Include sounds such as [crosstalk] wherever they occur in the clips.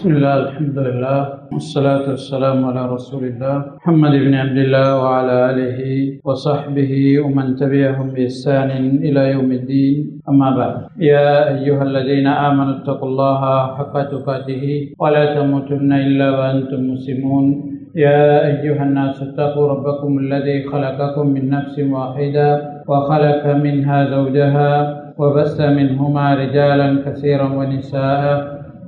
بسم الله الحمد لله والصلاة والسلام على رسول الله محمد بن عبد الله وعلى آله وصحبه ومن تبعهم بإحسان إلى يوم الدين. أما بعد يا أيها الذين آمنوا اتقوا الله حق تقاته ولا تموتن إلا وأنتم مسلمون. يا أيها الناس اتقوا ربكم الذي خلقكم من نفس واحدة وخلق منها زوجها وبث منهما رجالا كثيرا ونساء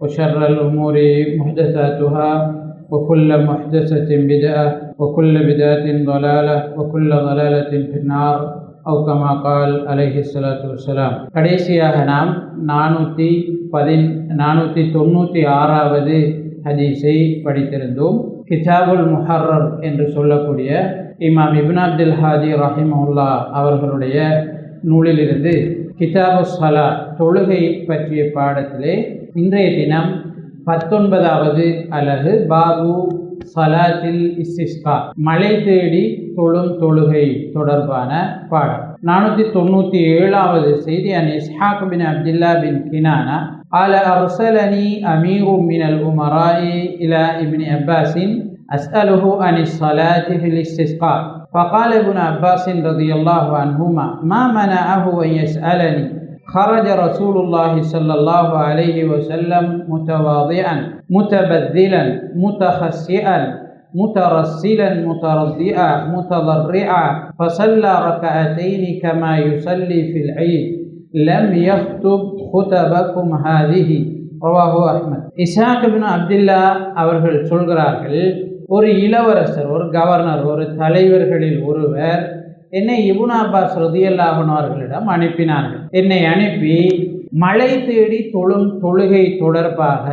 وشر الأمور محدثاتها وكل محدثة بدعة وكل بدعة ضلالة وكل ضلالة في النار أو كما قال عليه الصلاة والسلام கடைசியாக நாம் நானூற்றி பதின் நானூற்றி தொண்ணூற்றி ஆறாவது ஹதீஸை படித்திருந்தோம் கிதாபுல் முஹர்ரர் என்று சொல்லக்கூடிய இமாம் இப்ன் அப்துல் ஹாஜி ரஹிமஹுல்லா அவர்களுடைய நூலிலிருந்து கிதாபு சலா தொழுகை பற்றிய பாடத்திலே இன்றைய தினம் பத்தொன்பதாவது அலகு பாபு சலாத்தில் இஸ்ஸிஸ்கா மழை தேடி தொழும் தொழுகை தொடர்பான பாடம் நானூற்றி தொண்ணூற்றி ஏழாவது செய்தி an Ishaq bin Abdullah bin Kinana قال أرسلني أمير من الأمراء إلى ابن عباس أسأله عن الصلاة في الاستسقاء فقال ابن عباس رضي الله عنهما ما منعه أن يسألني خرج رسول الله صلى الله عليه وسلم متواضعا متبذلا متخسئا مترسلا مترضئا متضرعا فصلى ركعتين كما يصلي في العيد لم يخطب خطبكم هذه رواه Ahmad Ishaq பின் அப்துல்லா அவர்கள் சொல்கிறார்கள் ஒரு இளவரசர் ஒரு கவர்னர் ஒரு தலைவர்களில் ஒருவர் என்னை இபுன் அப்பாஸ் ரதியல்லாஹன் அவர்களிடம் அனுப்பினார்கள். என்னை அனுப்பி மழை தேடி தொழும் தொழுகை தொடர்பாக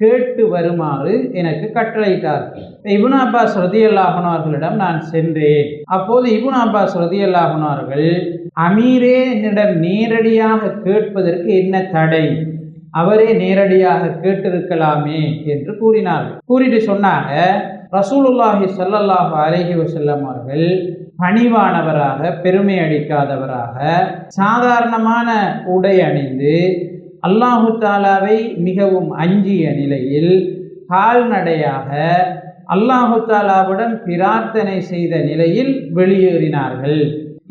கேட்டு வருமாறு எனக்கு கட்டளையிட்டார்கள். இபுன் அப்பாஸ் ரதியல்லாஹன் அவர்களிடம் நான் சென்றேன். அப்போது இபுன் அப்பாஸ் ரதியல்லாஹன் அவர்கள் அமீரே என்னிடம் நேரடியாக கேட்பதற்கு என்ன தடை? அவரே நேரடியாக கேட்டிருக்கலாமே என்று கூறினார்கள். கூறிட்டு சொன்னாங்க ரசூலுல்லாஹி சல்லல்லாஹு அலஹி வசல்லம் அவர்கள் பணிவானவராக பெருமை அடிக்காதவராக சாதாரணமான உடை அணிந்து அல்லாஹு தாலாவை மிகவும் அஞ்சிய நிலையில் கால்நடையாக அல்லாஹு தாலாவுடன் பிரார்த்தனை செய்த நிலையில் வெளியேறினார்கள்.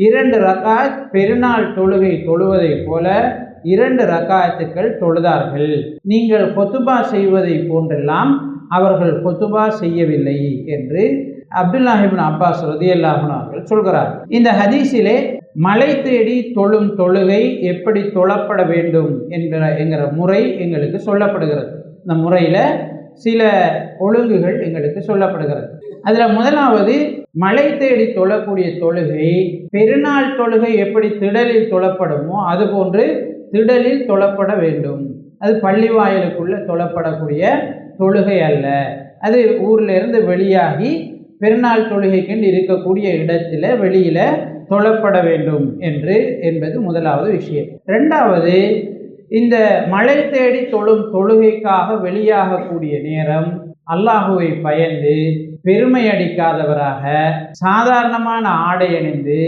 இரண்டு ரகாத் பெருநாள் தொழுகை தொழுவதைப் போல இரண்டு ரகாயத்துக்கள் தொழுதார்கள். நீங்கள் கொத்துபா செய்வதை போன்றெல்லாம் அவர்கள் கொத்துபா செய்யவில்லை என்று அப்துல்லாஹிபின் அப்பாஸ் ரதியல்லாஹன் அவர்கள் சொல்கிறார். இந்த ஹதீஸிலே மலை தேடி தொழும் தொழுகை எப்படி தொழப்பட வேண்டும் என்கிற என்கிற முறை எங்களுக்கு சொல்லப்படுகிறது. இந்த முறையில் சில ஒழுங்குகள் எங்களுக்கு சொல்லப்படுகிறது. அதில் முதலாவது மலை தேடி தொழக்கூடிய தொழுகை பெருநாள் தொழுகை எப்படி திடலில் தொழப்படுமோ அதுபோன்று திடலில் தொழப்பட வேண்டும். அது பள்ளி வாயிலுக்குள்ளே தொழப்படக்கூடிய தொழுகை அல்ல. அது ஊரில் இருந்து வெளியாகி பெருநாள் தொழுகைக்கென்று இருக்கக்கூடிய இடத்துல வெளியில் தொழப்பட வேண்டும் என்று என்பது முதலாவது விஷயம். ரெண்டாவது இந்த மழை தேடி தொழும் தொழுகைக்காக வெளியாகக்கூடிய நேரம் அல்லாஹுவை பயந்து பெருமை அடிக்காதவராக சாதாரணமான ஆடை அணிந்து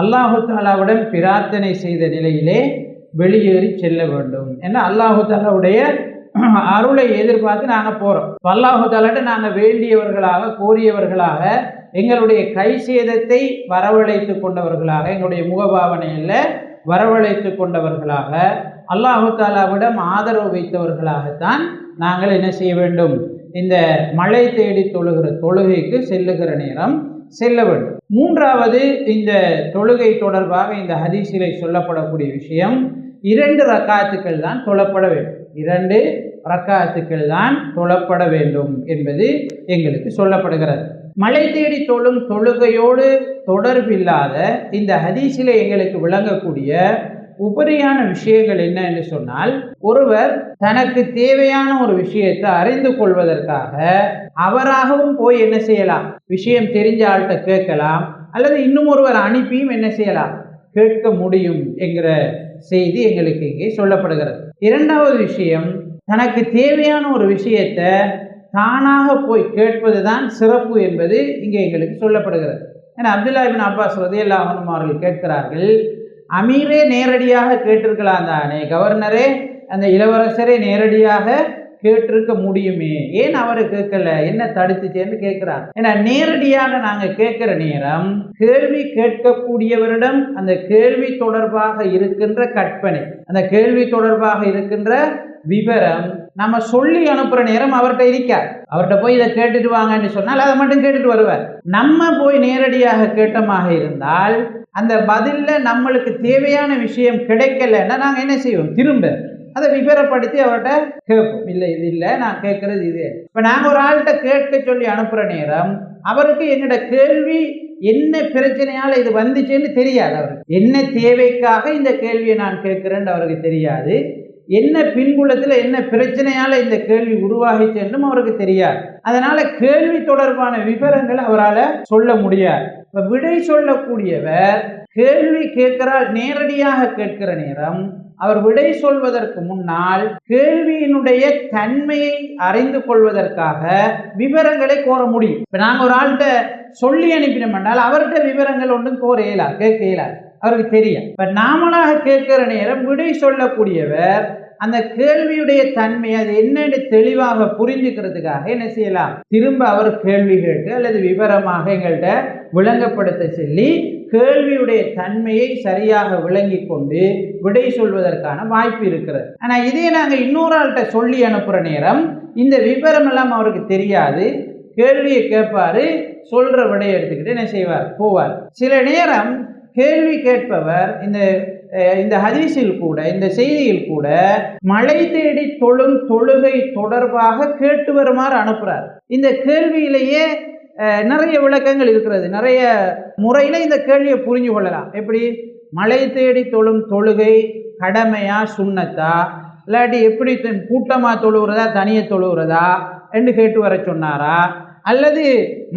அல்லாஹு தாலாவுடன் பிரார்த்தனை செய்த நிலையிலே வெளியேறி செல்ல வேண்டும். ஏன்னா அல்லாஹு தாலாவுடைய [clears throat] அருளை எதிர்பார்த்து நாங்கள் போகிறோம் அல்லாஹு நாங்கள் வேண்டியவர்களாக கோரியவர்களாக எங்களுடைய கை சேதத்தை வரவழைத்து கொண்டவர்களாக எங்களுடைய முகபாவனையில் வரவழைத்து கொண்டவர்களாக அல்லாஹு தாலாவிடம் ஆதரவு வைத்தவர்களாகத்தான் நாங்கள் என்ன செய்ய வேண்டும்? இந்த மழை தேடி தொழுகிற தொழுகைக்கு செல்லுகிற நேரம் செல்ல வேண்டும். மூன்றாவது இந்த தொழுகை தொடர்பாக இந்த ஹதீசிலை சொல்லப்படக்கூடிய விஷயம் இரண்டு ரக்காத்துக்கள் தான் தொழப்பட வேண்டும். இரண்டு ரக்காத்துக்கள் தான் தொழப்பட வேண்டும் என்பது எங்களுக்கு சொல்லப்படுகிறது. மலை தேடி தொழும் தொழுகையோடு தொடர்பில்லாத இந்த ஹதீஸில் எங்களுக்கு விளங்கக்கூடிய உபரியான விஷயங்கள் என்ன என்று சொன்னால் ஒருவர் தனக்கு தேவையான ஒரு விஷயத்தை அறிந்து கொள்வதற்காக அவராகவும் போய் என்ன செய்யலாம்? விஷயம் தெரிஞ்ச ஆள்கிட்ட கேட்கலாம். அல்லது இன்னும் ஒருவர் அனுப்பியும் என்ன செய்யலாம்? கேட்க முடியும் என்கிற செய்தி எங்களுக்கு இங்கே சொல்லப்படுகிறது. இரண்டாவது விஷயம் தனக்கு தேவையான ஒரு விஷயத்தை தானாக போய் கேட்பது தான் சிறப்பு என்பது இங்கே எங்களுக்கு சொல்லப்படுகிறது. ஏன்னா அப்துல்லா இபின் அப்பாஸ் ரதியல்லா அவர்கள் கேட்கிறார்கள் அமீரே நேரடியாக கேட்டிருக்கலாம் தானே கவர்னரே அந்த இளவரசரே நேரடியாக கேட்டிருக்க முடியுமே? ஏன் அவர் கேட்கல? என்ன தடுத்துச்சேன்னு கேட்கிறார். ஏன்னா நேரடியாக நாங்கள் கேட்கிற நேரம் கேள்வி கேட்கக்கூடியவரிடம் அந்த கேள்வி தொடர்பாக இருக்கின்ற கற்பனை அந்த கேள்வி தொடர்பாக இருக்கின்ற விவரம் நம்ம சொல்லி அனுப்புற நேரம் அவர்கிட்ட இருக்கார் அவர்கிட்ட போய் இதை கேட்டுட்டு வாங்கன்னு சொன்னால் அதை மட்டும் கேட்டுட்டு வருவார். நம்ம போய் நேரடியாக கேட்டமாக இருந்தால் அந்த பதிலில் நம்மளுக்கு தேவையான விஷயம் கிடைக்கலன்னா நாங்கள் என்ன செய்வோம்? திரும்ப அதை விவரப்படுத்தி அவர்கிட்ட கேட்போம். இல்லை இது இல்லை நான் கேட்கறது இது. இப்போ நாங்கள் ஒரு ஆள்கிட்ட கேட்க சொல்லி அனுப்புகிற நேரம் அவருக்கு என்னோட கேள்வி என்ன பிரச்சனையால் இது வந்துச்சுன்னு தெரியாது அவருக்கு. என்ன தேவைக்காக இந்த கேள்வியை நான் கேட்குறேன்னு அவருக்கு தெரியாது. என்ன பின்புலத்தில் என்ன பிரச்சனையால் இந்த கேள்வி உருவாகிச்சுன்னும் அவருக்கு தெரியாது. அதனால் கேள்வி தொடர்பான விவரங்கள் அவரால் சொல்ல முடியாது. இப்போ விடை சொல்லக்கூடியவர் கேள்வி கேட்கிறால் நேரடியாக கேட்கிற நேரம் அவர் விடை சொல்வதற்கு முன்னால் கேள்வியினுடைய தன்மையை அறிந்து கொள்வதற்காக விவரங்களை கோர முடியும். இப்போ நாங்கள் ஒரு ஆள்கிட்ட சொல்லி அனுப்பினோம் என்றால் அவர்கிட்ட விவரங்கள் ஒன்றும் கோர இயலா கேட்க இயலாது அவருக்கு தெரியும். இப்போ நாமளாக கேட்கிற நேரம் விடை சொல்லக்கூடியவர் அந்த கேள்வியுடைய தன்மை அது என்னன்னு தெளிவாக புரிஞ்சுக்கிறதுக்காக என்ன செய்யலாம்? திரும்ப அவர் கேள்வி கேட்டு அல்லது விவரமாக எங்கள்கிட்ட விளங்கப்படுத்த சொல்லி கேள்வியுடைய தன்மையை சரியாக விளங்கி கொண்டு விடை சொல்வதற்கான வாய்ப்பு இருக்கிறது. ஆனால் இதே நாங்கள் இன்னொரு ஆள்கிட்ட சொல்லி அனுப்புகிற நேரம் இந்த விவரம் எல்லாம் அவருக்கு தெரியாது. கேள்வியை கேட்பாரு சொல்கிற விடையை எடுத்துக்கிட்டு என்ன செய்வார்? போவார். சில நேரம் கேள்வி கேட்பவர் இந்த இந்த ஹதீஸில் கூட இந்த செய்தியில் கூட மழை தேடி தொழும் தொழுகை தொடர்பாக கேட்டு வருமாறு அனுப்புகிறார் இந்த கேள்வியிலேயே நிறைய விளக்கங்கள் இருக்கிறது. நிறைய முறையில் இந்த கேள்வியை புரிஞ்சு கொள்ளலாம். எப்படி? மழை தேடி தொழும் தொழுகை கடமையா சுண்ணத்தா? இல்லாட்டி எப்படி கூட்டமாக தொழுகிறதா தனியை தொழுகிறதா? என்று கேட்டு வர சொன்னாரா? அல்லது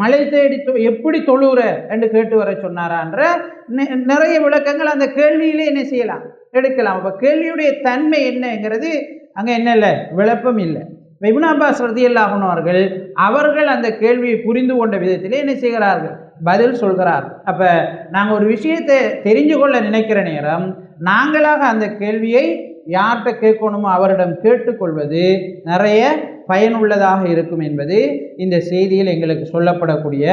மலை தேடி எப்படி தொழுகிற என்று கேட்டு வர சொன்னாரான்ற நிறைய விளக்கங்கள் அந்த கேள்வியிலே என்ன செய்யலாம்? எடுக்கலாம். அப்போ கேள்வியுடைய தன்மை என்னங்கிறது அங்கே என்ன இல்லை? விளப்பம் இல்லை. இப்னு அப்பாஸ் ரதியல்லாஹன் அவர்கள் அவர்கள் அந்த கேள்வியை புரிந்து கொண்ட விதத்திலே என்ன செய்கிறார்கள்? பதில் சொல்கிறார். அப்போ நாங்கள் ஒரு விஷயத்தை தெரிஞ்சு கொள்ள நினைக்கிற நேரம் நாங்களாக அந்த கேள்வியை யார்கிட்ட கேட்கணுமோ அவரிடம் கேட்டுக்கொள்வது நிறைய பயனுள்ளதாக இருக்கும் என்பது இந்த செய்தியில் எங்களுக்கு சொல்லப்படக்கூடிய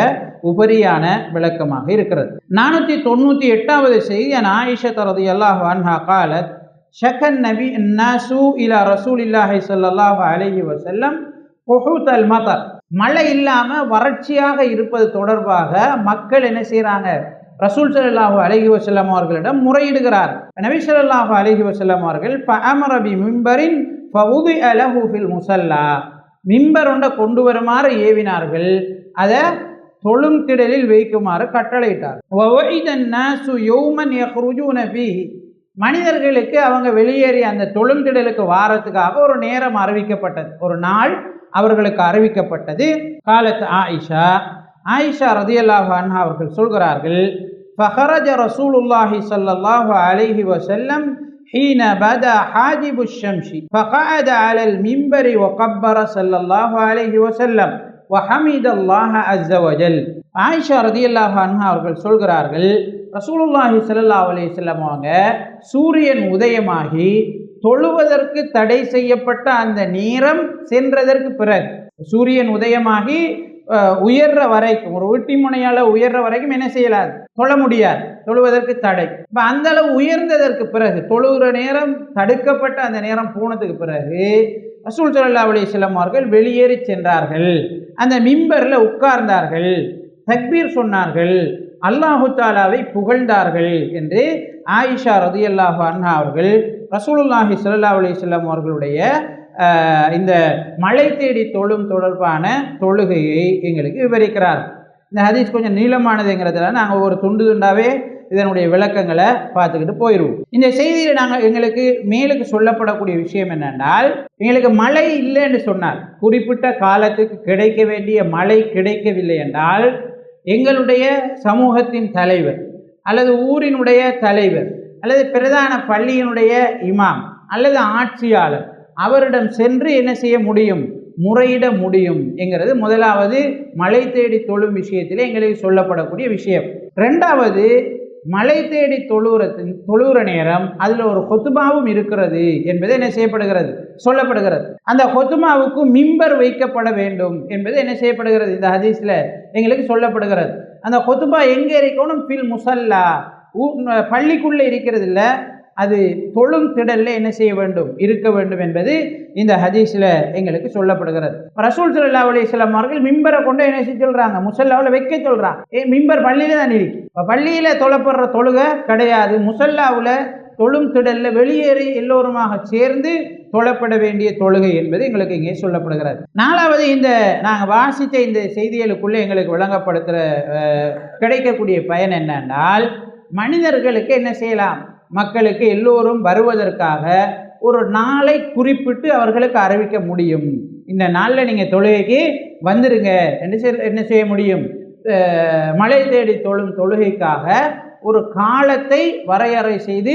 உபரியான விளக்கமாக இருக்கிறது. நானூற்றி தொண்ணூற்றி எட்டாவது செய்தி அன் ஆயிஷா தரது அல்லாஹ் அன்ஹா காலத் ஷக்கன் நபி நாசு இலா ரசூல் இல்லாஹி சல்லாஹு அலஹி வசல்லம் பொஹூத் அல் மதர். மழை இல்லாமல் வறட்சியாக இருப்பது தொடர்பாக மக்கள் என்ன செய்கிறாங்க ரசூல் சல்லாஹூ அலஹி வசல்லம் அவர்களிடம் முறையிடுகிறார். நபி சொல்லாஹு அலஹி வசல்லம் அவர்கள் அமரபி மிம்பரின் ஃபவுதி அலஹு முசல்லா மிம்பர் ஒன்றை கொண்டு வருமாறு ஏவினார்கள். அதை தொழும் திடலில் வைக்குமாறு கட்டளையிட்டார். மனிதர்களுக்கு அவங்க வெளியேறி அந்த தொழும் திடலுக்கு வாரத்துக்காக ஒரு நேரம் அறிவிக்கப்பட்டது. ஒரு நாள் அவர்களுக்கு அறிவிக்கப்பட்டது. காலத்து ஆயிஷா. ஆயிஷா ரதியல்லாஹு அன்ஹா அவர்கள் சொல்கிறார்கள் ஃபஹரஜ ரசூலுல்லாஹி ஸல்லல்லாஹு அலைஹி வஸல்லம் حين بدا حاجب الشمس فقعد على المنبر وكبر صلى الله عليه وسلم وحمد الله عز وجل ஆயிஷா ரதியல்லாஹு அன்ஹா அவர்கள் சொல்கிறார்கள் ரசூலுல்லாஹி ஸல்லல்லாஹு அலைஹி வஸல்லம் அவங்க சூரியன் உதயமாகி தொழுவதற்கு தடை செய்யப்பட்ட அந்த நேரம் சென்றதற்கு பிறகு சூரியன் உதயமாகி உயர்ற வரைக்கும் ஒரு ஊட்டி முனையால் உயர்ற வரைக்கும் என்ன செய்யலாது? தொழ முடியாது. தொழுவதற்கு தடை. இப்போ அந்த அளவு உயர்ந்ததற்கு பிறகு தொழுகிற நேரம் தடுக்கப்பட்ட அந்த நேரம் போனதுக்கு பிறகு ரசூல் சல்லா அலிஸ்லாம் அவர்கள் வெளியேறி சென்றார்கள். அந்த மிம்பரில் உட்கார்ந்தார்கள். தக்பீர் சொன்னார்கள். அல்லாஹு தாலாவை புகழ்ந்தார்கள் என்று ஆயிஷா ரதி அல்லாஹு அண்ணா அவர்கள் ரசூலுல்லாஹி ஸல்லல்லாஹு அலி அவர்களுடைய இந்த மழை தேடி தொழும் தொடர்பான தொழுகையை எங்களுக்கு விவரிக்கிறார். இந்த ஹதீஸ் கொஞ்சம் நீளமானதுங்கிறதுல நாங்கள் ஒரு துண்டு துண்டாவே இதனுடைய விளக்கங்களை பார்த்துக்கிட்டு போயிடுவோம் இந்த செய்தியில் நாங்கள் எங்களுக்கு மேலுக்கு சொல்லப்படக்கூடிய விஷயம் என்னென்றால் எங்களுக்கு மழை இல்லைன்னு சொன்னால் குறிப்பிட்ட காலத்துக்கு கிடைக்க வேண்டிய மழை கிடைக்கவில்லை என்றால் எங்களுடைய சமூகத்தின் தலைவர் அல்லது ஊரினுடைய தலைவர் அல்லது பிரதான பள்ளியினுடைய இமாம் அல்லது ஆட்சியாளர் அவரிடம் சென்று என்ன செய்ய முடியும்? முறையிட முடியும் என்கிறது முதலாவது மழை தேடி தொழும் விஷயத்திலே எங்களுக்கு சொல்லப்படக்கூடிய விஷயம். ரெண்டாவது மழை தேடி தொழுகிறத்தின் தொழுகிற நேரம் அதில் ஒரு கொத்துமாவும் இருக்கிறது என்பது என்ன செய்யப்படுகிறது? சொல்லப்படுகிறது. அந்த கொத்துமாவுக்கு மிம்பர் வைக்கப்பட வேண்டும் என்பது என்ன செய்யப்படுகிறது? இந்த ஹதீஸில் எங்களுக்கு சொல்லப்படுகிறது. அந்த கொத்துபா எங்கே இருக்கணும்? பில் முசல்லா. பள்ளிக்குள்ளே இருக்கிறது இல்லை அது தொழும் திடல்ல என்ன செய்ய வேண்டும்? இருக்க வேண்டும் என்பது இந்த ஹதீஸில் எங்களுக்கு சொல்லப்படுகிறது. ரசூல் சல்லா அலிஸ்லாம் அவர்கள் மிம்பரை கொண்டு என்ன செய்ய சொல்கிறாங்க முசல்லாவில் வைக்க சொல்கிறாங்க ஏ மிம்பர் பள்ளியில தான் இருக்கு? இப்போ பள்ளியில் தொழப்படுற தொழுகை கிடையாது. முசல்லாவில் தொழும் திடல்ல வெளியேறி எல்லோருமாக சேர்ந்து தொழப்பட வேண்டிய தொழுகை என்பது எங்களுக்கு இங்கே சொல்லப்படுகிறது. நாலாவது இந்த நாங்கள் வாசித்த இந்த செய்திகளுக்குள்ளே எங்களுக்கு விளங்கப்படுத்துகிற கிடைக்கக்கூடிய பயன் என்னென்றால் மனிதர்களுக்கு என்ன செய்யலாம்? மக்களுக்கு எல்லோரும் வருவதற்காக ஒரு நாளை குறிப்பிட்டு அவர்களுக்கு அறிவிக்க முடியும். இந்த நாளில் நீங்கள் தொழுகைக்கு வந்துடுங்க என்ன செய் என்ன செய்ய முடியும்? மழை தேடி தொழும் தொழுகைக்காக ஒரு காலத்தை வரையறை செய்து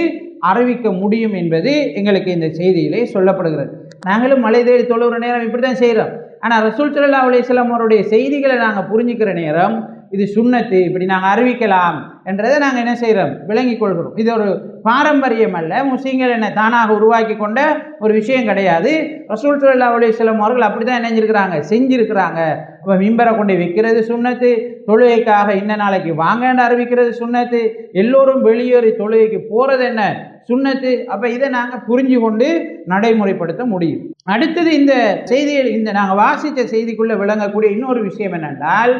அறிவிக்க முடியும் என்பது எங்களுக்கு இந்த செய்தியிலே சொல்லப்படுகிறது. நாங்களும் மழை தேடி தொழுகிற நேரம் இப்படி தான் செய்கிறோம் ஆனால் ரசூல் சல்லா அலிஸ்லாம் அவருடைய செய்திகளை நாங்கள் புரிஞ்சுக்கிற நேரம் இது சுண்ணத்து. இப்படி நாங்கள் அறிவிக்கலாம். என்றதை நாங்கள் என்ன செய்கிறோம் விளங்கிக் கொள்கிறோம். இது ஒரு பாரம்பரியம் அல்ல. முஸ்லீம்கள் என்ன தானாக உருவாக்கி கொண்ட ஒரு விஷயம் கிடையாது. ரசூல் சல்லா சில அவர்கள் அப்படி தான் இணைஞ்சிருக்கிறாங்க செஞ்சிருக்கிறாங்க. அப்போ மிம்பரை கொண்டு விற்கிறது சுண்ணத்து. தொழுகைக்காக இன்ன நாளைக்கு வாங்கன்னு அறிவிக்கிறது சுண்ணத்து. எல்லோரும் வெளியேறி தொழுகைக்கு போகிறது என்ன? சுண்ணத்து. அப்போ இதை நாங்கள் புரிஞ்சு கொண்டு நடைமுறைப்படுத்த முடியும். அடுத்தது இந்த செய்தியில் இந்த நாங்கள் வாசித்த செய்திக்குள்ளே விளங்கக்கூடிய இன்னொரு விஷயம் என்னென்றால்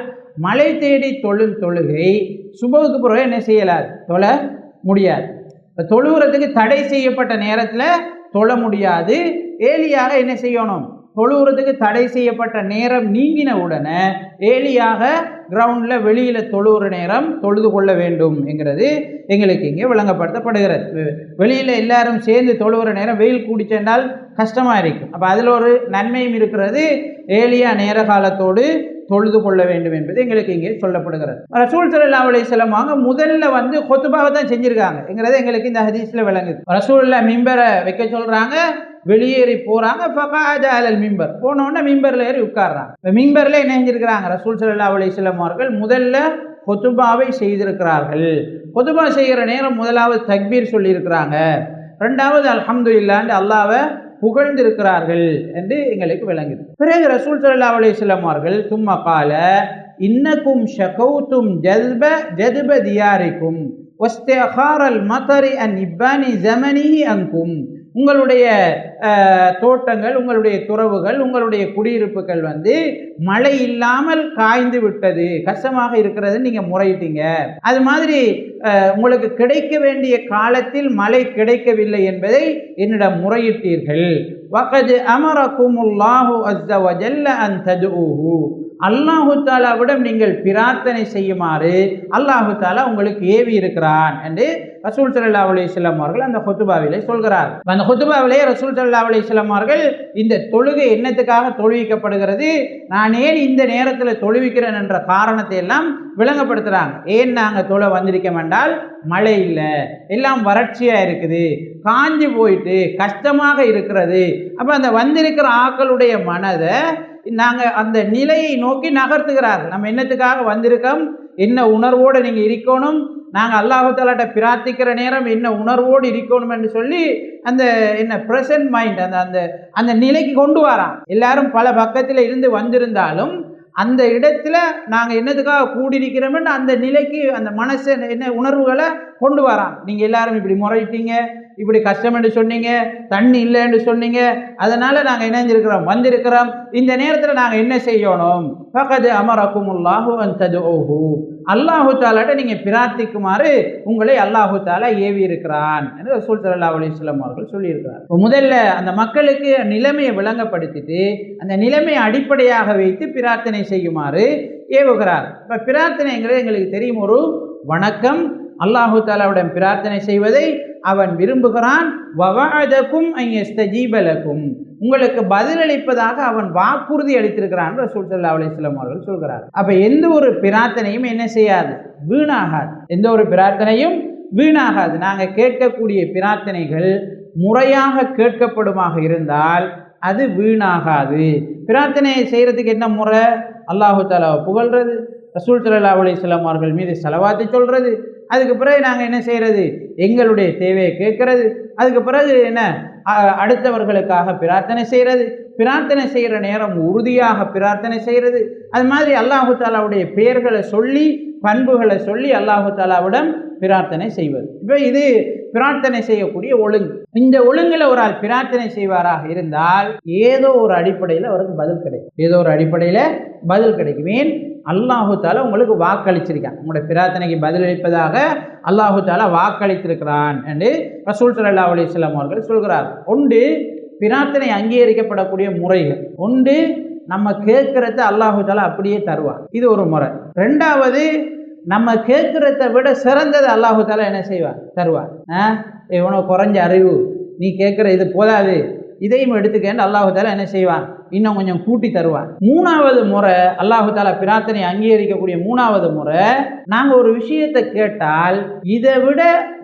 மழை தேடி தொழும் தொழுகை சுபவுக்கு பிறகு என்ன செய்யலாது? தொழ முடியாது. இப்போ தொழுகிறதுக்கு தடை செய்யப்பட்ட நேரத்தில் தொழ முடியாது. ஏலியாக என்ன செய்யணும்? தொழுகிறதுக்கு தடை செய்யப்பட்ட நேரம் நீங்கின உடனே ஏலியாக கிரவுண்டில் வெளியில் தொழுகிற நேரம் தொழுது கொள்ள வேண்டும் என்கிறது எங்களுக்கு இங்கே விளங்கப்படுத்தப்படுகிறது. வெளியில் எல்லாரும் சேர்ந்து தொழுகிற நேரம் வெயில் குடிச்சென்றால் கஷ்டமாக இருக்கும். அப்போ அதில் ஒரு நன்மையும் இருக்கிறது. ஏலியா நேர காலத்தோடு தொழுது கொள்ள வேண்டும் என்பது எங்களுக்கு இங்கே சொல்லப்படுகிறது. ரசூல் சல்லா அலிஸ்லாம் அவங்க முதல்ல வந்து கொத்துபாவை தான் செஞ்சுருக்காங்க. என்கிறது எங்களுக்கு இந்த ஹதீஸில் விளங்குது. ரசூலில் மிம்பரை வைக்க சொல்கிறாங்க வெளியேறி போகிறாங்க ஃபகாஜாலல் மிம்பர். போனோடனே மிம்பரில் ஏறி உட்கார்றாங்க. இப்போ மிம்பரில் இணைஞ்சிருக்கிறாங்க ரசூல் சல்லா அலிஸ்லாம் அவர்கள் முதல்ல கொத்துபாவை செய்திருக்கிறார்கள். கொத்துபா செய்கிற நேரம் முதலாவது தக்பீர் சொல்லியிருக்கிறாங்க. ரெண்டாவது அல்ஹம்துலில்லான்னு அல்லாவை புகழ்ந்திருக்கிறார்கள் என்று எங்களுக்கு விளங்குது. பிறகு ரசூல் சல்லா அலிஸ்லாம் அவர்கள் சும்மா கால இன்னக்கும் ஷகௌத்தும் ஜல்ப ஜதுப தியாரிக்கும் ஒஸ்தேஹாரல் மதரி அன் இப்பானி ஜமனி அங்கும் உங்களுடைய தோட்டங்கள் உங்களுடைய துறவுகள் உங்களுடைய குடியிருப்புகள் வந்து மழை இல்லாமல் காய்ந்து விட்டது கஷ்டமாக இருக்கிறது நீங்கள் முறையிட்டீங்க. அது மாதிரி உங்களுக்கு கிடைக்க வேண்டிய காலத்தில் மழை கிடைக்கவில்லை என்பதை என்னிடம் முறையிட்டீர்கள். வகது அமரகுமுல்லாஹு அஸ்ஸ வஜல்ல அன் ததுஹு அல்லாஹு தாலாவிடம் நீங்கள் பிரார்த்தனை செய்யுமாறு அல்லாஹு தாலா உங்களுக்கு ஏவி இருக்கிறான் என்று ரசூல் சல்லா அலிஸ்லாம் அவர்கள் அந்த ஹொத்துபாவிலே சொல்கிறார். அந்த ஹொத்துபாவிலே ரசூல் சல்லா அலிஸ்லாம் அவர்கள் இந்த தொழுகை என்னத்துக்காக தொழுவிக்கப்படுகிறது? நான் ஏன் இந்த நேரத்தில் தொழுவிக்கிறேன் என்ற காரணத்தை எல்லாம் விளங்கப்படுத்துகிறாங்க ஏன் நாங்கள் தொழ வந்திருக்கோம் என்றால் மழை இல்லை எல்லாம் வறட்சியாக இருக்குது காஞ்சி போயிட்டு கஷ்டமாக இருக்கிறது. அப்போ அந்த வந்திருக்கிற ஆக்களுடைய மனதை நாங்கள் அந்த நிலையை நோக்கி நகர்த்துகிறார். நம்ம என்னத்துக்காக வந்திருக்கோம்? என்ன உணர்வோடு நீங்கள் இருக்கணும்? நாங்கள் அல்லாஹாலாட்ட பிரார்த்திக்கிற நேரம் என்ன உணர்வோடு இருக்கணும் என்று சொல்லி அந்த என்ன ப்ரெசன்ட் மைண்ட் அந்த அந்த அந்த நிலைக்கு கொண்டு வரான். எல்லாரும் பல பக்கத்தில் இருந்து வந்திருந்தாலும் அந்த இடத்துல நாங்கள் என்னதுக்காக கூடியிருக்கிறோம்னு அந்த நிலைக்கு அந்த மனசை என்ன உணர்வுகளை கொண்டு வரான். நீங்கள் எல்லாரும் இப்படி முறையிட்டீங்க. இப்படி கஷ்டம் என்று சொன்னீங்க தண்ணி இல்லை என்று சொன்னீங்க அதனால நாங்கள் இணைஞ்சிருக்கிறோம் வந்திருக்கிறோம். இந்த நேரத்தில் நாங்கள் என்ன செய்யணும்? பகது அமரக்குமுல்லாஹு அந்தது ஓஹு அல்லாஹு தாலாட்ட நீங்கள் பிரார்த்திக்குமாறு உங்களை அல்லாஹு தாலா ஏவி இருக்கிறான் என்று ரசூல் சல்லா அலிஸ்லாம் அவர்கள் சொல்லியிருக்கிறார். இப்போ முதல்ல அந்த மக்களுக்கு நிலைமையை விளங்கப்படுத்திட்டு அந்த நிலைமையை அடிப்படையாக வைத்து பிரார்த்தனை செய்யுமாறு ஏவுகிறார். இப்போ பிரார்த்தனைங்கிறது எங்களுக்கு தெரியும் ஒரு வணக்கம் அல்லாஹு தாலாவிடம் பிரார்த்தனை செய்வதை அவன் விரும்புகிறான். வவாதக்கும் ஜீபலக்கும் உங்களுக்கு பதிலளிப்பதாக அவன் வாக்குறுதி அளித்திருக்கிறான் ரசூல் சல்லா அலிஸ்லாம் அவர்கள் சொல்கிறார் அப்ப எந்த ஒரு பிரார்த்தனையும் என்ன செய்யாது? வீணாகாது. எந்த ஒரு பிரார்த்தனையும் வீணாகாது. நாங்கள் கேட்கக்கூடிய பிரார்த்தனைகள் முறையாக கேட்கப்படுமாக இருந்தால் அது வீணாகாது. பிரார்த்தனையை செய்கிறதுக்கு என்ன முறை? அல்லாஹு தாலாவை புகழ்றது. ரசூல் சல்லா அலிஸ்லாம் அவர்கள் மீது செலவாத்தி சொல்கிறது அதுக்கு பிறகு நாங்கள் என்ன செய்கிறது எங்களுடைய தேவையை கேட்கறது. அதுக்கு பிறகு என்ன? அடுத்தவர்களுக்காக பிரார்த்தனை செய்கிறது பிரார்த்தனை செய்கிற நேரம் உறுதியாக பிரார்த்தனை செய்கிறது அது மாதிரி அல்லாஹு தாலாவுடைய பெயர்களை சொல்லி பண்புகளை சொல்லி அல்லாஹு தாலாவிடம் பிரார்த்தனை செய்வது. இப்போ இது பிரார்த்தனை செய்யக்கூடிய ஒழுங்கு. இந்த ஒழுங்கில் ஒரு ஆள் பிரார்த்தனை செய்வாராக இருந்தால் ஏதோ ஒரு அடிப்படையில் அவருக்கு பதில் கிடைக்கும். ஏதோ ஒரு அடிப்படையில் பதில் கிடைக்கும். ஏன்? அல்லாஹு தாலா உங்களுக்கு வாக்களிச்சிருக்கான். உங்களுடைய பிரார்த்தனைக்கு பதிலளிப்பதாக அல்லாஹு தாலா வாக்களித்திருக்கிறான் என்று ரசூல் சல்லா அலிஸ்லாம் அவர்கள் சொல்கிறார். ஒன்று பிரார்த்தனை அங்கீகரிக்கப்படக்கூடிய முறைகள். ஒன்று நம்ம கேட்கறத அல்லாஹு தாலா அப்படியே தருவான். இது ஒரு முறை. ரெண்டாவது நம்ம கேட்கறத விட சிறந்தது அல்லாஹு தாலா என்ன செய்வார்? தருவார். ஆ? குறைஞ்ச அறிவு. நீ கேட்குற இது போதாது. இதையும் எடுத்துக்கேன்னு அல்லாஹு தாலா என்ன செய்வான்? இன்னும் கொஞ்சம் கூட்டி தருவேன் மூணாவது முறை அல்லாஹு தாலா பிரார்த்தனை அங்கீகரிக்கக்கூடிய மூணாவது முறை நாங்கள் ஒரு விஷயத்தை கேட்டால் இதை விட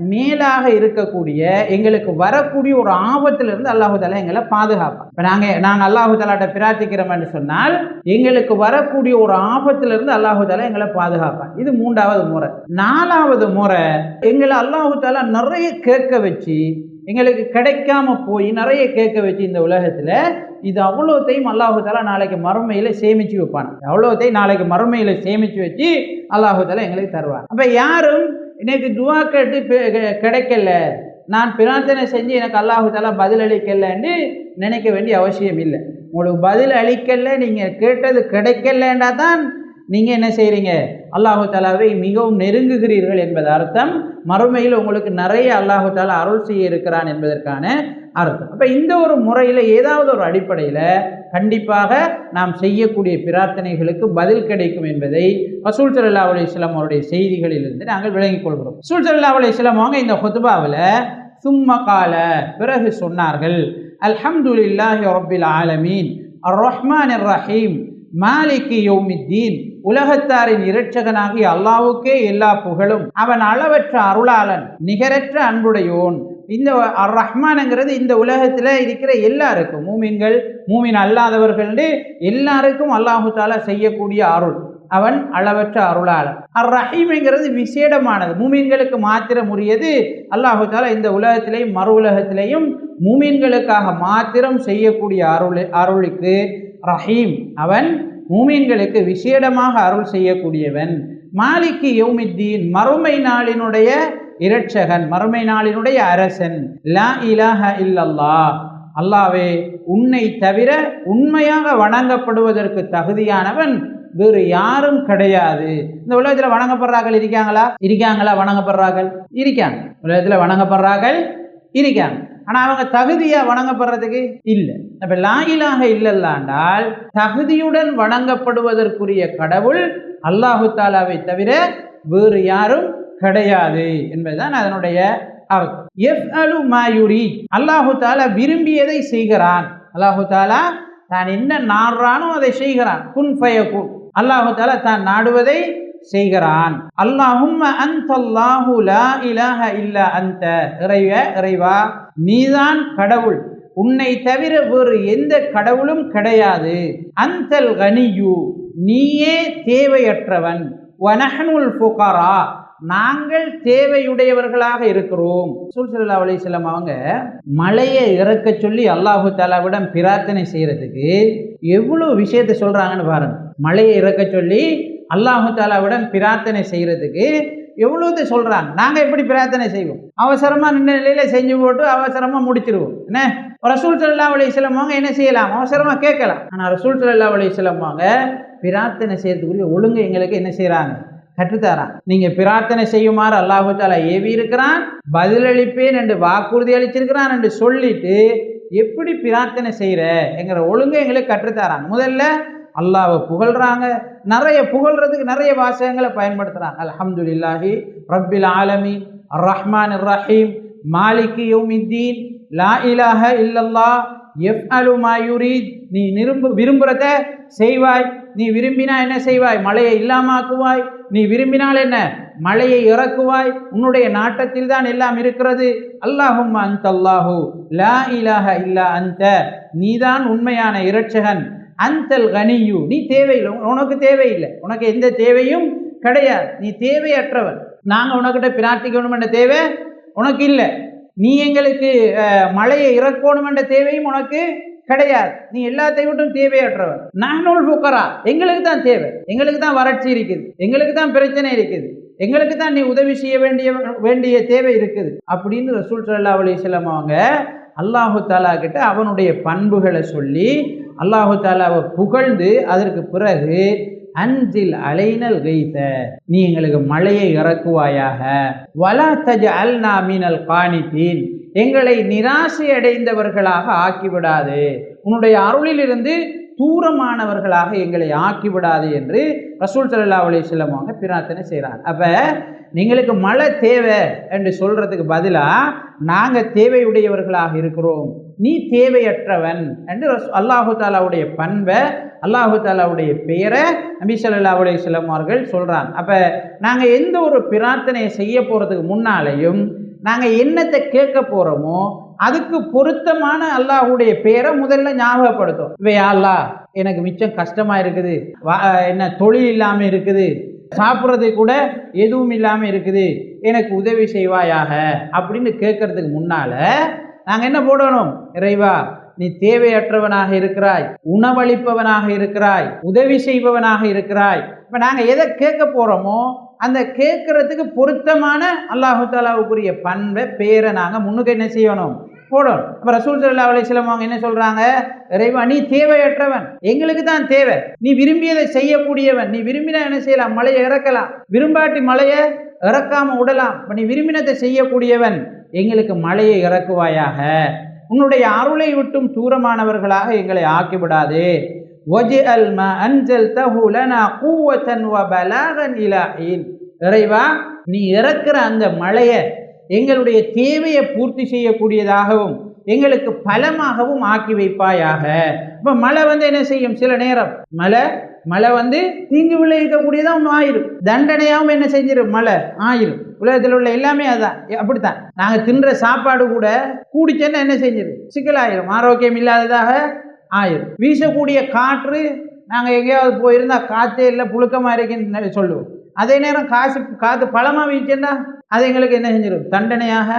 மேலாக இருக்கக்கூடிய எங்களுக்கு வரக்கூடிய ஒரு ஆபத்திலிருந்து அல்லாஹு தாலா எங்களை பாதுகாப்பான் இப்போ நாங்கள் நாங்கள் அல்லாஹு தாலாட்ட பிரார்த்திக்கிறோம்னு சொன்னால் எங்களுக்கு வரக்கூடிய ஒரு ஆபத்திலிருந்து அல்லாஹு தாலா எங்களை பாதுகாப்பான் இது மூன்றாவது முறை. நாலாவது முறை எங்களை அல்லாஹு தாலா நிறைய கேட்க வச்சு எங்களுக்கு கிடைக்காம போய் நிறைய கேட்க வச்சு இந்த உலகத்தில் இது அவ்வளோத்தையும் அல்லாஹுதால நாளைக்கு மறுமையில் சேமித்து வைப்பான். அவ்வளோத்தையும் நாளைக்கு மறுமையில் சேமித்து வச்சு அல்லாஹுதால எங்களுக்கு தருவான். அப்போ யாரும் எனக்கு துவா கேட்டு பெ- கிடைக்கல நான் பிரார்த்தனை செஞ்சு எனக்கு அல்லாஹுதால பதில் அளிக்கலன்னு நினைக்க வேண்டிய அவசியம் இல்லை. உங்களுக்கு பதில் அளிக்கல நீங்கள் கேட்டது கிடைக்கலன்றா தான் நீங்கள் என்ன செய்கிறீங்க அல்லாஹு தாலாவை மிகவும் நெருங்குகிறீர்கள் என்பது அர்த்தம். மறுமையில் உங்களுக்கு நிறைய அல்லாஹு தாலா அருள் செய்ய இருக்கிறான் என்பதற்கான அர்த்தம். அப்போ இந்த ஒரு முறையில் ஏதாவது ஒரு அடிப்படையில் கண்டிப்பாக நாம் செய்யக்கூடிய பிரார்த்தனைகளுக்கு பதில் கிடைக்கும் என்பதை வசூல் சல்லா அலிஸ்லாம் அவருடைய செய்திகளிலிருந்து நாங்கள் விளங்கிக் கொள்கிறோம். வசூல் சல்லா அலிஸ்லாம் அவங்க இந்த ஹொதுபாவில் சும்ம கால பிறகு சொன்னார்கள் அல்ஹம்துலில்லாஹி ரபில் ஆலமீன் அர் ரஹ்மான் ரஹீம் மாலிக் யோமித்தீன் உலகத்தாரின் இரட்சகனாகி அல்லாஹ்வுக்கே எல்லா புகழும். அவன் அளவற்ற அருளாளன் நிகரற்ற அன்புடையோன். இந்த அர் ரஹ்மானுங்கிறது இந்த உலகத்தில் இருக்கிற எல்லாருக்கும். மூமின்கள் மூமின் அல்லாதவர்கள்னு எல்லாருக்கும் அல்லாஹு தாலா செய்யக்கூடிய அருள். அவன் அளவற்ற அருளாளன். அர் ரஹீம்ங்கிறது விசேடமானது. மூமின்களுக்கு மாத்திரம் உரியது. அல்லாஹு தாலா இந்த உலகத்திலையும் மறு உலகத்திலையும் மூமின்களுக்காக மாத்திரம் செய்யக்கூடிய அருள் அருளுக்கு ரஹீம். அவன் மூமீன்களுக்கு விசேடமாக அருள் செய்யக்கூடியவன். மாலிக்கு யௌமித்தீன் மறுமை நாளினுடைய இரட்சகன் மறுமை நாளினுடைய அரசன். லா இலாஹ இல்லல்லா அல்லாவே உன்னை தவிர உண்மையாக வணங்கப்படுவதற்கு தகுதியானவன் வேறு யாரும் கிடையாது. இந்த உலகத்தில் வணங்கப்படுறார்கள் இருக்காங்களா? இருக்காங்களா? வணங்கப்படுறார்கள்? இருக்காங்க. உலகத்தில் வணங்கப்படுறார்கள்? இருக்காங்க. ஆனால் அவங்க தகுதியா வணங்கப்படுறதுக்கு இல்லை. அப்ப லாயிலாக இல்லல்லாண்டால் தகுதியுடன் வணங்கப்படுவதற்குரிய கடவுள் அல்லாஹு தாலாவை தவிர வேறு யாரும் கிடையாது என்பதுதான் அதனுடைய அர்த்தம். எஃப் அலு மாயுரி அல்லாஹு தாலா விரும்பியதை செய்கிறான். அல்லாஹு தாலா தான் என்ன நாடுறானோ அதை செய்கிறான். குன் ஃபயகுன். அல்லாஹு தாலா தான் நாடுவதை செய்கிறான். அல்லாஹும அந்த அல்லாஹு லா இலாஹ இல்லா அந்த இறைவ இறைவா நீதான் கடவுள். உன்னை தவிர வேறு எந்த கடவுளும் கிடையாது. அந்தல் கனியு நீயே தேவையற்றவன். வனஹனுல் ஃபுகாரா நாங்கள் தேவையுடையவர்களாக இருக்கிறோம். சுல்சல்லா அலிசல்லாம் அவங்க மலையை இறக்க சொல்லி அல்லாஹு தாலாவிடம் பிரார்த்தனை செய்யறதுக்கு எவ்வளோ விஷயத்தை சொல்றாங்கன்னு பாருங்க. மலையை இறக்க சொல்லி அல்லாஹு பிரார்த்தனை செய்கிறதுக்கு எவ்வளோத்தை சொல்கிறாங்க நாங்கள் எப்படி பிரார்த்தனை செய்வோம்? அவசரமாக நின்ற நிலையில் செஞ்சு போட்டு அவசரமாக முடிச்சிருவோம். என்ன? ரசூல் சல்லா அலி அவங்க என்ன செய்யலாம்? அவசரமாக கேட்கலாம். ஆனால் ரசூல் சல்லா அலி அவங்க பிரார்த்தனை செய்யறதுக்குரிய ஒழுங்கு எங்களுக்கு என்ன செய்கிறாங்க கற்றுத்தரான் நீங்கள் பிரார்த்தனை செய்யுமாறு அல்லாஹு தாலா ஏவி இருக்கிறான் பதிலளிப்பேன் என்று வாக்குறுதி அளிச்சிருக்கிறான் என்று சொல்லிட்டு எப்படி பிரார்த்தனை செய்கிற எங்கிற ஒழுங்கை எங்களுக்கு கற்றுத்தரான் முதல்ல அல்லாவை புகழ்றாங்க. நிறைய புகழ்றதுக்கு நிறைய வாசகங்களை பயன்படுத்துறாங்க. அல்ஹம்துலில்லாஹி ரப்பில் ஆலமி ரஹ்மான் ரஹீம் மாலிக்கு யோமித்தீன். லா இலாஹ இல்லல்லா எஃப் அலு நீ விரும்பு விரும்புகிறத செய்வாய். நீ விரும்பினா என்ன செய்வாய்? மழையை இல்லாமாக்குவாய். நீ விரும்பினால் என்ன? மழையை இறக்குவாய். உன்னுடைய நாட்டத்தில் தான் எல்லாம் இருக்கிறது. அல்லாஹும் அந்த அல்லாஹு லா இலாஹ இல்லா அந்த நீதான் உண்மையான இரட்சகன். அந்தல் கனியு. நீ தேவையில்லை. உனக்கு தேவையில்லை. உனக்கு எந்த தேவையும் கிடையாது. நீ தேவையற்றவன். நாங்கள் உனக்கிட்ட பிரார்த்திக்கணும் என்ற தேவை உனக்கு இல்லை. நீ எங்களுக்கு மழையை இறக்கணும் என்ற தேவையும் உனக்கு கிடையாது. நீ எல்லாத்தையும் விட்டும் தேவையற்றவன். நானுல் ஃபுக்கரா. எங்களுக்கு தான் தேவை. எங்களுக்கு தான் வறட்சி இருக்குது. எங்களுக்கு தான் பிரச்சனை இருக்குது. எங்களுக்கு தான் நீ உதவி செய்ய வேண்டிய வேண்டிய தேவை இருக்குது. அப்படின்னு ரசூல் சல்லா அலிஸ்லாம் அவங்க அல்லாஹு தாலா கிட்ட அவனுடைய பண்புகளை சொல்லி அல்லாஹு தாலாவை புகழ்ந்து அதற்கு பிறகு அன்சில் அலைனல் கைத்த நீ எங்களுக்கு மழையை இறக்குவாயாக. வலா தஜ அல் நாமீனல் காணித்தீன் எங்களை நிராசை அடைந்தவர்களாக ஆக்கிவிடாது. உன்னுடைய அருளிலிருந்து தூரமானவர்களாக எங்களை ஆக்கிவிடாது என்று ரசூல் சல்லா அலிஸ்லாம் அவங்க பிரார்த்தனை செய்கிறாங்க அப்போ எங்களுக்கு மழை தேவை என்று சொல்கிறதுக்கு பதிலாக நாங்கள் தேவையுடையவர்களாக இருக்கிறோம். நீ தேவையற்றவன் என்று ரஸ்- அல்லாஹு தாலாவுடைய பண்பை அல்லாஹு தாலாவுடைய பெயரை நபி சொல்லாவுடைய சிலமார்கள் சொல்கிறாங்க அப்போ நாங்கள் எந்த ஒரு பிரார்த்தனையை செய்ய போகிறதுக்கு முன்னாலேயும் நாங்கள் என்னத்தை கேட்க போகிறோமோ அதுக்கு பொருத்தமான அல்லாஹுடைய பெயரை முதல்ல ஞாபகப்படுத்தும் இவை அல்லாஹ் எனக்கு மிச்சம் கஷ்டமாக இருக்குது வா- என்ன தொழில் இல்லாமல் இருக்குது சாப்பிட்றது கூட எதுவும் இல்லாமல் இருக்குது எனக்கு உதவி செய்வாயாக அப்படின்னு கேட்கறதுக்கு முன்னால் நாங்கள் என்ன போடணும்? இறைவா நீ தேவையற்றவனாக இருக்கிறாய் உணவளிப்பவனாக இருக்கிறாய் உதவி செய்பவனாக இருக்கிறாய். இப்போ நாங்கள் எதை கேட்க போகிறோமோ அந்த கேட்கறதுக்கு பொருத்தமான அல்லாஹு தாலாவுக்குரிய பண்பை பேரை நாங்கள் முன்னுக்கு என்ன செய்யணும்? போடணும். அப்போ ரசூல் சல்லா அலிஸ்லாம் அவங்க என்ன சொல்கிறாங்க இறைவா நீ தேவையற்றவன். எங்களுக்கு தான் தேவை. நீ விரும்பியதை செய்யக்கூடியவன். நீ விரும்பினா என்ன செய்யலாம்? மலையை இறக்கலாம். விரும்பாட்டி மலையை இறக்காமல் விடலாம். இப்போ நீ விரும்பினதை செய்யக்கூடியவன். எங்களுக்கு மழையை இறக்குவாயாக. உன்னுடைய அருளை விட்டும் தூரமானவர்களாக எங்களை ஆக்கிவிடாது. ஒஜிஅல் ம அஞ்சல் தகுலனா கூவத்தன் வ பலாகன் இலாயின் இறைவா நீ இறக்கிற அந்த மழையை எங்களுடைய தேவையை பூர்த்தி செய்யக்கூடியதாகவும் எங்களுக்கு பலமாகவும் ஆக்கி வைப்பாயாக. இப்போ மழை வந்து என்ன செய்யும்? சில நேரம் மழை மழை வந்து தீங்கு விளைவிக்கக்கூடியதாக ஒன்று ஆயிரும். தண்டனையாகவும் என்ன செஞ்சிடும் மழை ஆயிரும். உலகத்தில் உள்ள எல்லாமே அதான். அப்படித்தான். நாங்கள் தின்ற சாப்பாடு கூட கூடிச்சேன்னா என்ன செஞ்சிடும் சிக்கலாயிரும். ஆரோக்கியம் இல்லாததாக ஆயிரும். வீசக்கூடிய காற்று நாங்கள் எங்கேயாவது போயிருந்தால் காற்றே இல்லை புழுக்கமாக இருக்குன்னு சொல்லுவோம். அதே நேரம் காசு காற்று பழமாக வீச்சேன்னா அது எங்களுக்கு என்ன செஞ்சிடும் தண்டனையாக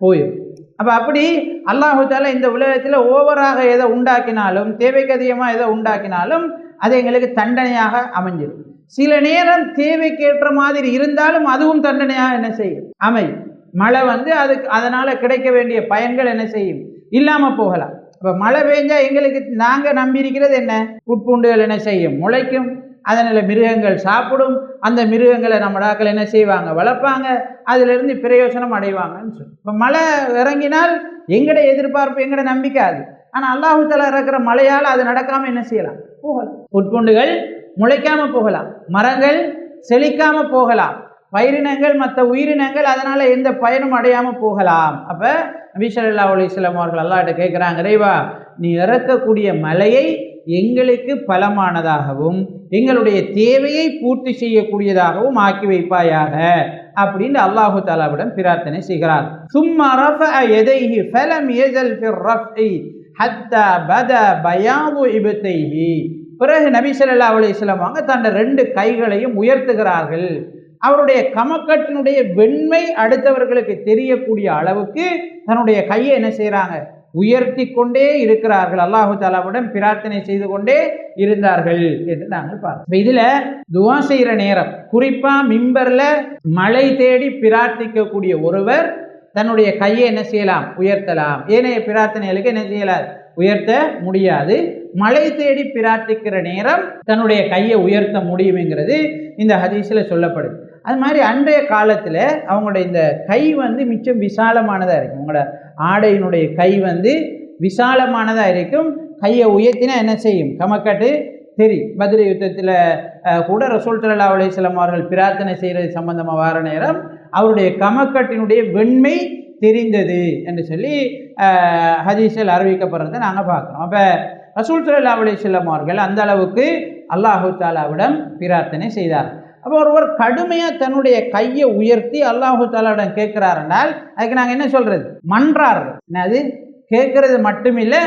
போயிடும் அப்போ அப்படி அல்லாஹு இந்த உலகத்தில் ஓவராக எதை உண்டாக்கினாலும் தேவைக்கு அதிகமாக எதை உண்டாக்கினாலும் அது எங்களுக்கு தண்டனையாக அமைஞ்சிடும் சில நேரம் தேவைக்கேற்ற மாதிரி இருந்தாலும் அதுவும் தண்டனையாக என்ன செய்யும்? அமையும். மழை வந்து அதுக்கு அதனால் கிடைக்க வேண்டிய பயன்கள் என்ன செய்யும்? இல்லாமல் போகலாம். இப்போ மழை பெஞ்சா எங்களுக்கு நாங்கள் நம்பியிருக்கிறது என்ன? உட்பூண்டுகள் என்ன செய்யும்? முளைக்கும். அதனால் மிருகங்கள் சாப்பிடும். அந்த மிருகங்களை நம்ம டாக்கள் என்ன செய்வாங்க? வளர்ப்பாங்க. அதிலிருந்து பிரயோஜனம் அடைவாங்கன்னு சொல்லி. இப்போ மழை இறங்கினால் எங்கட எதிர்பார்ப்பு எங்கட நம்பிக்கை அது. ஆனால் அல்லாஹு தலா இறக்குற மழையால் அது நடக்காமல் என்ன செய்யலாம்? போகலாம். உட்பூண்டுகள் முளைக்காம போகலாம். மரங்கள் செழிக்காம போகலாம். பயிரினங்கள் மற்ற உயிரினங்கள் அதனால எந்த பயனும் அடையாம போகலாம். அப்ப நபி ஸல்லல்லாஹு அலைஹி அவர்கள் அல்லாட்ட கேட்குறாங்க இறைவா நீ இறக்கக்கூடிய மலையை எங்களுக்கு பலமானதாகவும் எங்களுடைய தேவையை பூர்த்தி செய்யக்கூடியதாகவும் ஆக்கி வைப்பாயாக அப்படின்னு அல்லாஹு தாலாவிடம் பிரார்த்தனை செய்கிறார். சும்மா ரஃபஅ யதைஹி ஃபலம் யஸல் ஃபிர் ரஃப்இ ஹத்தா பத பயாது இபத்தைஹி. பிறகு நபி ஸல்லல்லாஹு அலைஹி வஸல்லம் தன்னை ரெண்டு கைகளையும் உயர்த்துகிறார்கள். அவருடைய கமக்கட்டினுடைய வெண்மை அடுத்தவர்களுக்கு தெரியக்கூடிய அளவுக்கு தன்னுடைய கையை என்ன செய்கிறாங்க உயர்த்தி கொண்டே இருக்கிறார்கள். அல்லாஹு தாலாவுடன் பிரார்த்தனை செய்து கொண்டே இருந்தார்கள் என்று நாங்கள் பார்க்கிறோம் இதில் துவா செய்கிற நேரம் குறிப்பாக மிம்பரில் மழை தேடி பிரார்த்திக்கக்கூடிய ஒருவர் தன்னுடைய கையை என்ன செய்யலாம்? உயர்த்தலாம். ஏனைய பிரார்த்தனைகளுக்கு என்ன செய்யலாம்? உயர்த்த முடியாது. மழை தேடி பிரார்த்திக்கிற நேரம் தன்னுடைய கையை உயர்த்த முடியுங்கிறது இந்த ஹதீஸில் சொல்லப்படுது. அது மாதிரி அன்றைய காலத்தில் அவங்களுடைய இந்த கை வந்து மிச்சம் விசாலமானதாக இருக்கும். உங்களோட ஆடையினுடைய கை வந்து விசாலமானதாக இருக்கும். கையை உயர்த்தினா என்ன செய்யும்? கமக்கட்டு சரி பதிரி யுத்தத்தில் கூட ரசூல் சல்லா அலிஸ்லாம் அவர்கள் பிரார்த்தனை செய்கிறது சம்பந்தமாக வார நேரம் அவருடைய கமக்கட்டினுடைய வெண்மை தெரிந்தது என்று சொல்லி ஹதீஸில் அறிவிக்கப்படுறதை நாங்கள் பார்க்குறோம். அப்போ ரசூல் சல்லா அலிஸ்லாம் அவர்கள் அந்த அளவுக்கு அல்லாஹு தாலாவிடம் பிரார்த்தனை செய்தார். அப்போ ஒருவர் கடுமையாக தன்னுடைய கையை உயர்த்தி அல்லாஹு தாலாவிடம் கேட்கிறாருனால் அதுக்கு நாங்கள் என்ன சொல்கிறது மன்றார்கள். அது கேட்கறது மட்டுமில்லை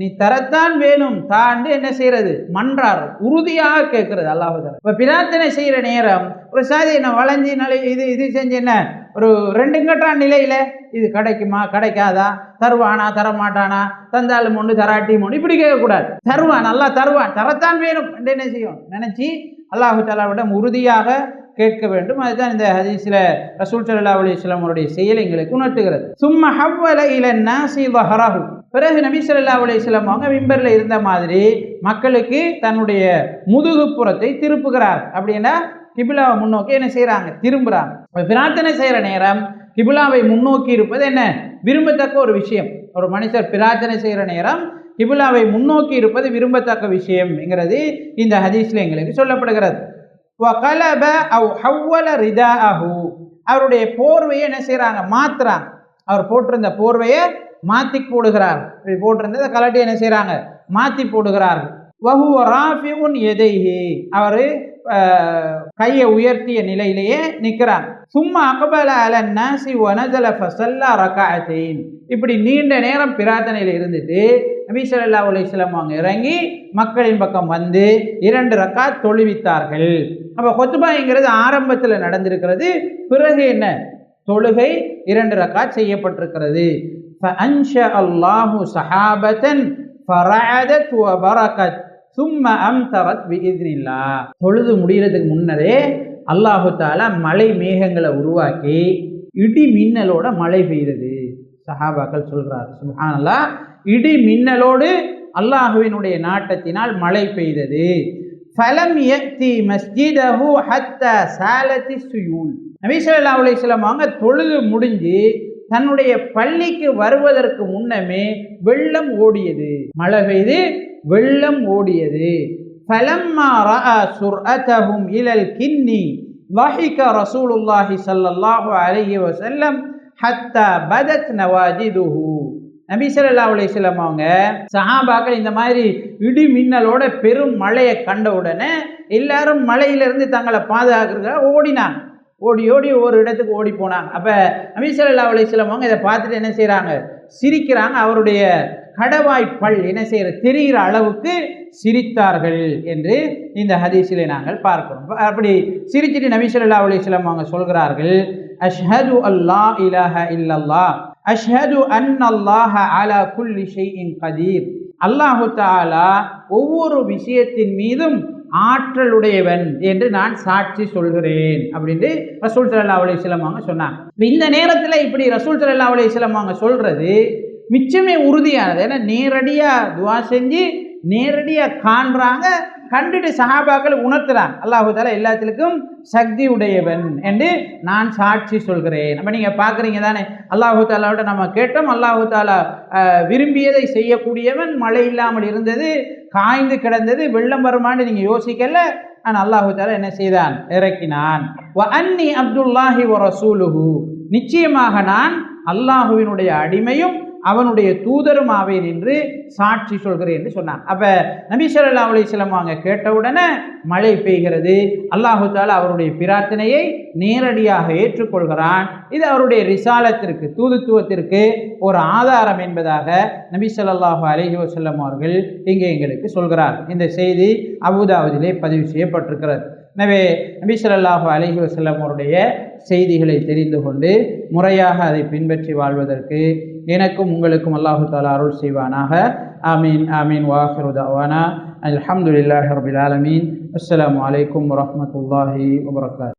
நீ தரத்தான் வேணும் தாண்டு என்ன செய்யறது? மன்றார் உறுதியாக கேட்கறது அல்லாஹுதான் இப்போ பிரார்த்தனை செய்கிற நேரம் ஒரு சாதி என்ன வளைஞ்சி நிலை இது இது செஞ்சு என்ன? ஒரு ரெண்டு கட்டான் நிலையில் இது கிடைக்குமா? கிடைக்காதா? தருவானா? தரமாட்டானா? தந்தாலும் ஒன்று தராட்டி ஒன்று இப்படி கேட்கக்கூடாது. தருவான் நல்லா தருவான் தரத்தான் வேணும். என்று என்ன செய்யும்? நினச்சி அல்லாஹு தாலாவிடம் உறுதியாக கேட்க வேண்டும். அதுதான் இந்த ஹதீஸில் ரசூல் சல்லா அலிஸ்லாம் அவருடைய செயல் எங்களுக்கு உணர்த்துகிறது. சும்மா ஹவ்வல இல நாசி வஹரஹு. பிறகு நபி சொல்லா அலிஸ்லாம் அவங்க விம்பரில் இருந்த மாதிரி மக்களுக்கு தன்னுடைய முதுகுப்புறத்தை திருப்புகிறார். அப்படின்னா கிபிலாவை முன்னோக்கி என்ன செய்கிறாங்க திரும்புகிறாங்க பிரார்த்தனை செய்கிற நேரம் கிபிலாவை முன்னோக்கி இருப்பது என்ன? விரும்பத்தக்க ஒரு விஷயம். ஒரு மனுஷர் பிரார்த்தனை செய்கிற நேரம் கிபிலாவை முன்னோக்கி இருப்பது விரும்பத்தக்க விஷயம்ங்கிறது இந்த ஹதீஸில் எங்களுக்கு சொல்லப்படுகிறது. வகலப அவ் ஹவ்வல ரிதாஅஹு. அவருடைய போர்வையை என்ன செய்கிறாங்க மாத்துறாங்க. அவர் போட்டிருந்த போர்வையை மாற்றி போடுகிறார். இப்படி போட்டிருந்ததை கலட்டி என்ன செய்கிறாங்க மாற்றி போடுகிறார்கள். வஹு ராஃபிஉன் எதைஹி. அவர் கையை உயர்த்திய நிலையிலேயே நிற்கிறாங்க சும்மா அகபல அலன் நாசி ஒனஜல ஃபசல்லா ரக்காத்தின் இப்படி நீண்ட நேரம் பிரார்த்தனையில் இருந்துட்டு நபி சொல்லா அலிஸ்லாம் அவங்க இறங்கி மக்களின் பக்கம் வந்து இரண்டு ரக்கா தொழுவித்தார்கள். அப்போ கொத்துபாய்ங்கிறது ஆரம்பத்தில் நடந்திருக்கிறது பிறகு என்ன? தொழுகை இரண்டு ரக்கா செய்யப்பட்டிருக்கிறது. அல்லாஹு சஹாபத்தன் தொழுது முடிகிறதுக்கு முன்னரே அல்லாஹுத்தால மலை மழை மேகங்களை உருவாக்கி இடி மின்னலோட மழை பெய்தது. சஹாபாக்கள் சொல்றார் சுஹானல்லா இடி மின்னலோடு அல்லாஹுவினுடைய நாட்டத்தினால் மழை பெய்தது. ஃபலம் யத்தி மஸ்ஜிதஹு ஹத்த சாலத்தி சுயூல். நபி அலிஸ்லாம் அலைஹி அவங்க தொழுது முடிஞ்சு தன்னுடைய பள்ளிக்கு வருவதற்கு முன்னமே வெள்ளம் ஓடியது. மழை பெய்து வெள்ளம் ஓடியது. فلما راى سرعتهم الى الكن ضحك رسول الله صلى الله عليه وسلم حتى بدت نواجذه நபி ஸல்லல்லாஹு அலைஹி வஸல்லம் அவங்க சஹாபாக்கள் இந்த மாதிரி இடி மின்னலோட பெரும் மழையை கண்ட உடனே எல்லாரும் மழையிலிருந்து தங்களை பாதுகாக்கிறதுக்காக ஓடினாங்க ஓடி ஓடி ஒரு இடத்துக்கு ஓடி போனாங்க அப்போ நபி ஸல்லல்லாஹு அலைஹி வஸல்லம் அவங்க இதை பார்த்துட்டு என்ன செய்கிறாங்க சிரிக்கிறாங்க அவருடைய கடவாய் பல் என்ன செய்கிற தெரிகிற அளவுக்கு சிரித்தார்கள் என்று இந்த ஹதீஸிலே நாங்கள் பார்க்கிறோம். அப்படி சிரிச்சிட்டு நபி அலிஸ்லாம் அவங்க சொல்கிறார்கள் அஷ்ஹது அல்லா இலஹ இல்லல்லா அஷ்ஹது அன் அல்லாஹ அலா குல்லி ஷைஇன் கதீர். அல்லாஹு தாலா ஒவ்வொரு விஷயத்தின் மீதும் ஆற்றலுடையவன் என்று நான் சாட்சி சொல்கிறேன் அப்படின்ட்டு ரசூல் சல்லா அலிஸ்லாம் அவங்க சொன்னாங்க. இந்த நேரத்தில் இப்படி ரசூல் சல்லா அலிஸ்லாம் அவங்க சொல்றது மிச்சமே உறுதியானது. ஏன்னா நேரடியாக துவா செஞ்சு நேரடியாக காண்றாங்க கண்டுட்டு சஹாபாக்களை உணர்த்துறாங்க. அல்லாஹு தாலா எல்லாத்திலுக்கும் சக்தி உடையவன் என்று நான் சாட்சி சொல்கிறேன். நம்ம நீங்கள் பார்க்குறீங்க தானே? அல்லாஹு தாலாவோட நம்ம கேட்டோம். அல்லாஹு தாலா விரும்பியதை செய்யக்கூடியவன் மழை இல்லாமல் இருந்தது காய்ந்து கிடந்தது வெள்ளம் வருமானு நீங்கள் யோசிக்கல. ஆனால் அல்லாஹு தாலா என்ன செய்தான்? இறக்கினான். அன்னி அப்துல்லாஹி வ ரசூலுஹு. நிச்சயமாக நான் அல்லாஹுவினுடைய அடிமையும் அவனுடைய தூதரும் ஆவேன் என்று சாட்சி சொல்கிறேன் என்று சொன்னான். அப்போ நபி சொல்லா அலிஸ்லாம் அவங்க கேட்டவுடனே மழை பெய்கிறது. அல்லாஹு தாலா அவருடைய பிரார்த்தனையை நேரடியாக ஏற்றுக்கொள்கிறான். இது அவருடைய ரிசாலத்திற்கு தூதுத்துவத்திற்கு ஒரு ஆதாரம் என்பதாக நபி சொல்லாஹு அலஹி வசல்லம் அவர்கள் இங்கே எங்களுக்கு சொல்கிறார். இந்த செய்தி அபுதாவதிலே பதிவு செய்யப்பட்டிருக்கிறது. எனவே நபி ஸல்லல்லாஹு அலைஹி வஸல்லம் அவருடைய செய்திகளை தெரிந்து கொண்டு முறையாக அதை பின்பற்றி வாழ்வதற்கு எனக்கும் உங்களுக்கும் அல்லாஹு தாலா அருள் செய்வானாக ஆமீன் ஆமீன் வாஹிரு தவானா அல்ஹம்துலில்லாஹி ரபில் ஆலமீன் அஸ்ஸலாமு அலைக்கும் வரஹ்மத்துல்லாஹி வபரகாத்